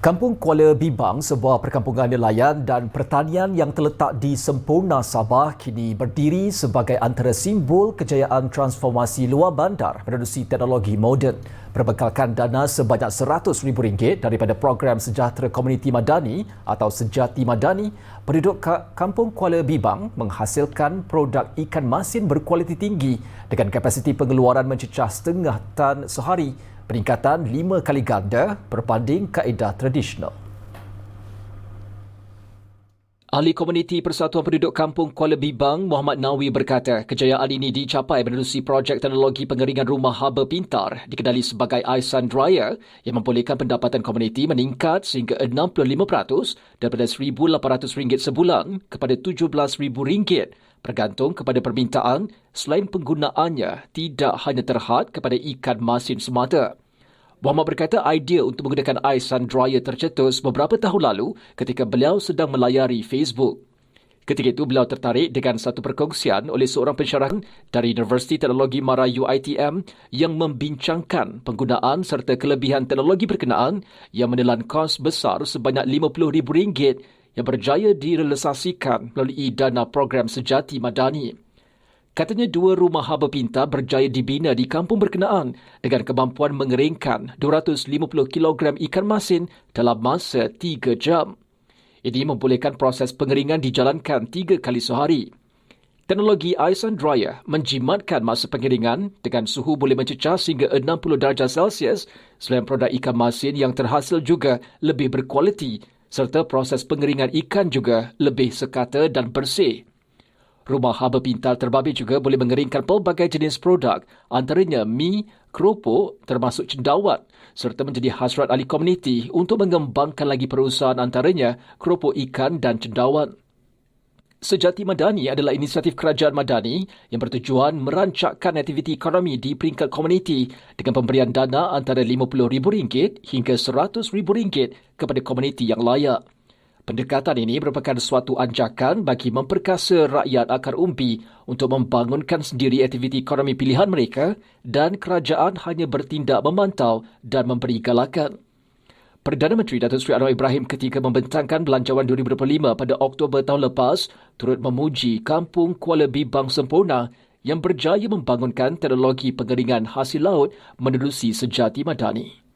Kampung Kuala Bibang, sebuah perkampungan nelayan dan pertanian yang terletak di Sempurna Sabah kini berdiri sebagai antara simbol kejayaan transformasi luar bandar menerusi teknologi moden. Berbekalkan dana sebanyak RM100,000 daripada program Sejahtera Komuniti Madani atau Sejati Madani, penduduk Kampung Kuala Bibang menghasilkan produk ikan masin berkualiti tinggi dengan kapasiti pengeluaran mencecah setengah tan sehari peningkatan lima kali ganda berbanding kaedah tradisional. Ahli Komuniti Persatuan Penduduk Kampung Kuala Bibang, Muhammad Nawi berkata, kejayaan ini dicapai menerusi projek teknologi pengeringan rumah haba pintar dikenali sebagai iSun Dryer yang membolehkan pendapatan komuniti meningkat sehingga 65% daripada RM1,800 sebulan kepada RM17,000 bergantung kepada permintaan selain penggunaannya tidak hanya terhad kepada ikan masin semata. Muhammad berkata idea untuk menggunakan air sun dryer tercetus beberapa tahun lalu ketika beliau sedang melayari Facebook. Ketika itu beliau tertarik dengan satu perkongsian oleh seorang pensyarah dari Universiti Teknologi Mara UITM yang membincangkan penggunaan serta kelebihan teknologi berkenaan yang menelan kos besar sebanyak RM50,000 yang berjaya direalisasikan melalui dana program Sejati Madani. Katanya dua rumah haba pintar berjaya dibina di kampung berkenaan dengan kemampuan mengeringkan 250 kg ikan masin dalam masa 3 jam. Ini membolehkan proses pengeringan dijalankan tiga kali sehari. Teknologi Ice and Dryer menjimatkan masa pengeringan dengan suhu boleh mencecah sehingga 60 darjah Celsius selain produk ikan masin yang terhasil juga lebih berkualiti serta proses pengeringan ikan juga lebih sekata dan bersih. Rumah haba pintar terbabit juga boleh mengeringkan pelbagai jenis produk antaranya mi, keropok termasuk cendawat serta menjadi hasrat ahli komuniti untuk mengembangkan lagi perusahaan antaranya keropok ikan dan cendawat. Sejati Madani adalah inisiatif kerajaan Madani yang bertujuan merancakkan aktiviti ekonomi di peringkat komuniti dengan pemberian dana antara RM50,000 hingga RM100,000 kepada komuniti yang layak. Pendekatan ini merupakan suatu anjakan bagi memperkasa rakyat akar umbi untuk membangunkan sendiri aktiviti ekonomi pilihan mereka dan kerajaan hanya bertindak memantau dan memberi galakan. Perdana Menteri Datuk Seri Anwar Ibrahim ketika membentangkan belanjawan 2025 pada Oktober tahun lepas turut memuji kampung Kuala Bibang sempurna yang berjaya membangunkan teknologi pengeringan hasil laut menerusi sejati madani.